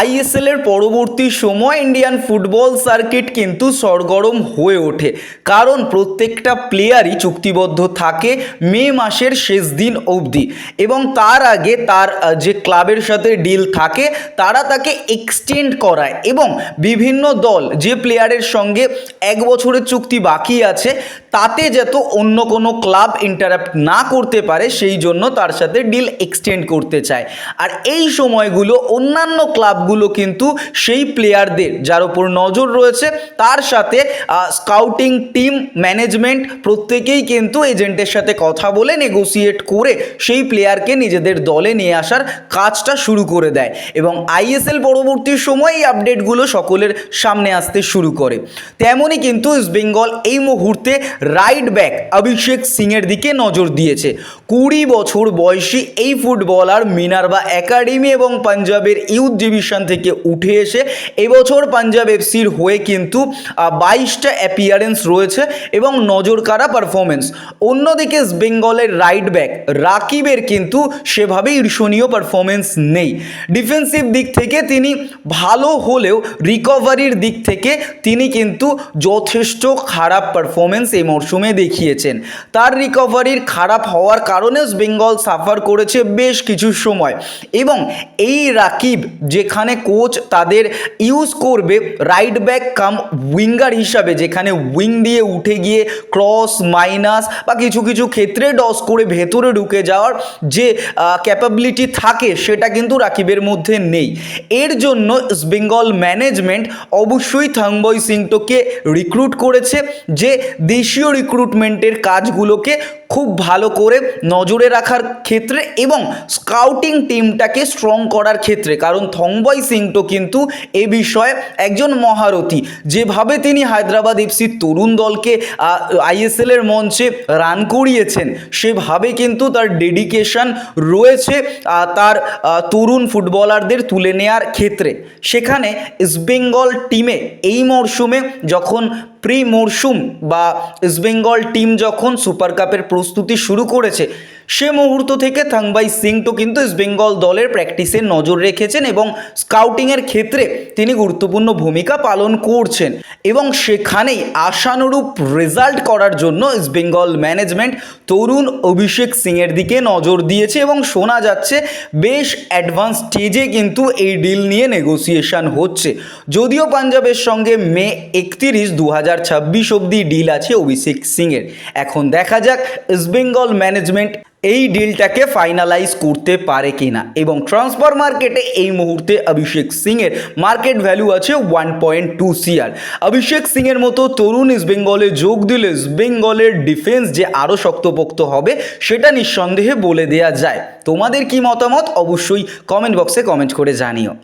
ISL এর পরবর্তী সময় ইন্ডিয়ান ফুটবল সার্কিট কিন্তু সরগরম হয়ে ওঠে। কারণ প্রত্যেকটা প্লেয়ারই চুক্তিবদ্ধ থাকে মে মাসের শেষ দিন অবধি। এবং তার আগে তার যে ক্লাবের সাথে ডিল থাকে, তারা তাকে এক্সটেন্ড করায়। এবং বিভিন্ন দল, যে প্লেয়ারের সঙ্গে এক বছরের চুক্তি বাকি আছে, তাতে যত অন্য কোনো ক্লাব ইন্টারাপ্ট না করতে পারে, সেই জন্য তার সাথে ডিল এক্সটেন্ড করতে চায়। আর এই সময়গুলো অন্যান্য ক্লাবগুলো কিন্তু সেই প্লেয়ারদের যার উপর নজর রয়েছে, তার সাথে স্কাউটিং টিম ম্যানেজমেন্ট প্রত্যেকেই কিন্তু এজেন্টের সাথে কথা বলে নেগোসিয়েট করে সেই প্লেয়ারকে নিজেদের দলে নিয়ে আসার কাজটা শুরু করে দেয় এবং আইএসএল পরবর্তী সময় এই আপডেটগুলো সকলের সামনে আসতে শুরু করে। তেমনই কিন্তু ইস্ট বেঙ্গল এই মুহূর্তে রাইট ব্যাক অভিষেক সিংয়ের দিকে নজর দিয়েছে। কুড়ি বছর বয়সী এই ফুটবলার মিনারবা একাডেমি এবং পাঞ্জাবের ইউথ ডিভিশন থেকে উঠে এসে এবছর পাঞ্জাব এফসির হয়ে কিন্তু বাইশটা অ্যাপিয়ারেন্স রয়েছে এবং নজর কাড়া পারফরমেন্স অন্যদিকে বেঙ্গলের রাইট ব্যাক রাকিবের কিন্তু সেভাবে ঈর্ষণীয় পারফরমেন্স নেই। ডিফেন্সিভ দিক থেকে তিনি ভালো হলেও রিকভারির দিক থেকে তিনি কিন্তু যথেষ্ট খারাপ পারফরমেন্স এই মরশুমে দেখিয়েছেন। তার রিকভারির খারাপ হওয়ার কারণে বেঙ্গল সাফার করেছে বেশ কিছু সময় এবং এই রাকিব যেখানে কোচ তাদের ইউজ করবে রাইট ব্যাক কাম উইঙ্গার হিসাবে, যেখানে উইং দিয়ে উঠে গিয়ে ক্রস মাইনাস বা কিছু কিছু ক্ষেত্রে ডস করে ভেতরে ঢুকে যাওয়ার যে ক্যাপাবিলিটি থাকে সেটা কিন্তু রাকিবের মধ্যে নেই। এর জন্য বেঙ্গল ম্যানেজমেন্ট অবশ্যই থাংবয় সিংটোকে রিক্রুট করেছে যে দেশীয় রিক্রুটমেন্টের কাজগুলোকে খুব ভালো করে নজরে রাখার ক্ষেত্রে এবং স্কাউটিং টিমটাকে স্ট্রং করার ক্ষেত্রে। কারণ থংবয় সিংটো কিন্তু এ বিষয়ে একজন মহারথী। যেভাবে তিনি হায়দ্রাবাদ এফসির তরুণ দলকে আইএসএল এর মঞ্চে রান করিয়েছেন, সেভাবে কিন্তু তার ডেডিকেশন রয়েছে তার তরুণ ফুটবলারদের তুলে নেয়ার ক্ষেত্রে। সেখানে ইস্টবেঙ্গল টিমে এই মরশুমে যখন প্রি মরশুম বা ইস্টবেঙ্গল টিম যখন সুপার কাপের প্রস্তুতি শুরু করেছে সে মুহূর্ত থেকে থাংবাই সিংটো কিন্তু ইস্টবেঙ্গল দলের প্র্যাকটিসে নজর রেখেছেন এবং স্কাউটিংয়ের ক্ষেত্রে তিনি গুরুত্বপূর্ণ ভূমিকা পালন করছেন। এবং সেখানেই আশানুরূপ রেজাল্ট করার জন্য ইস্টবেঙ্গল ম্যানেজমেন্ট তরুণ অভিষেক সিংয়ের দিকে নজর দিয়েছে এবং শোনা যাচ্ছে বেশ অ্যাডভান্স স্টেজে কিন্তু এই ডিল নিয়ে নেগোসিয়েশন হচ্ছে। যদিও পাঞ্জাবের সঙ্গে মে একত্রিশ দু হাজার ছাব্বিশ অব্দি ডিল আছে অভিষেক সিংয়ের। এখন দেখা যাক ইস্টবেঙ্গল ম্যানেজমেন্ট এই ডিলটাকে ফাইনালাইজ করতে পারে কিনা? এবং ট্রান্সফার মার্কেটে এই মুহূর্তে অভিষেক সিংয়ের মার্কেট ভ্যালু আছে one point two CR Abhishek সিংয়ের মতো তরুণ ইস্টবেঙ্গলে যোগ দিলে ইস্টবেঙ্গলের ডিফেন্স যে আরও শক্তপোক্ত হবে, সেটা নিঃসন্দেহে বলে দেয়া যায়। তোমাদের কি মতামত? অবশ্যই কমেন্ট বক্সে কমেন্ট করে জানিও।